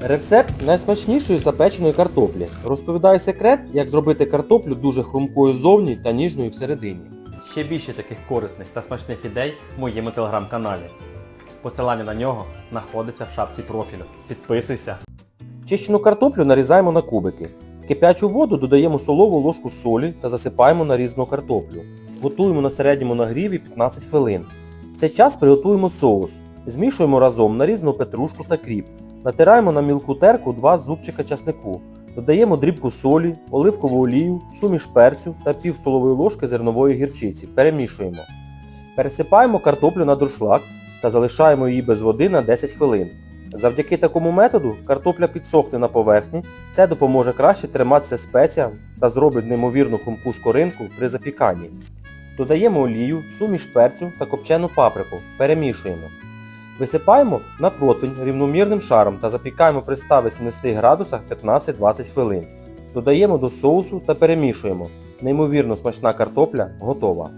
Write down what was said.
Рецепт найсмачнішої запеченої картоплі. Розповідаю секрет, як зробити картоплю дуже хрумкою ззовні та ніжною всередині. Ще більше таких корисних та смачних ідей в моєму телеграм-каналі. Посилання на нього знаходиться в шапці профілю. Підписуйся. Чищену картоплю нарізаємо на кубики. В кип'ячу воду додаємо столову ложку солі та засипаємо нарізану картоплю. Готуємо на середньому нагріві 15 хвилин. В цей час приготуємо соус. Змішуємо разом нарізану петрушку та кріп. Натираємо на мілку терку 2 зубчика часнику. Додаємо дрібку солі, оливкову олію, суміш перцю та пів столової ложки зернової гірчиці. Перемішуємо. Пересипаємо картоплю на дуршлаг та залишаємо її без води на 10 хвилин. Завдяки такому методу картопля підсохне на поверхні, це допоможе краще триматися спеціям та зробить неймовірну хрумку скоринку при запіканні. Додаємо олію, суміш перцю та копчену паприку. Перемішуємо. Висипаємо на противень рівномірним шаром та запікаємо при 180 градусах 15-20 хвилин. Додаємо до соусу та перемішуємо. Неймовірно смачна картопля готова.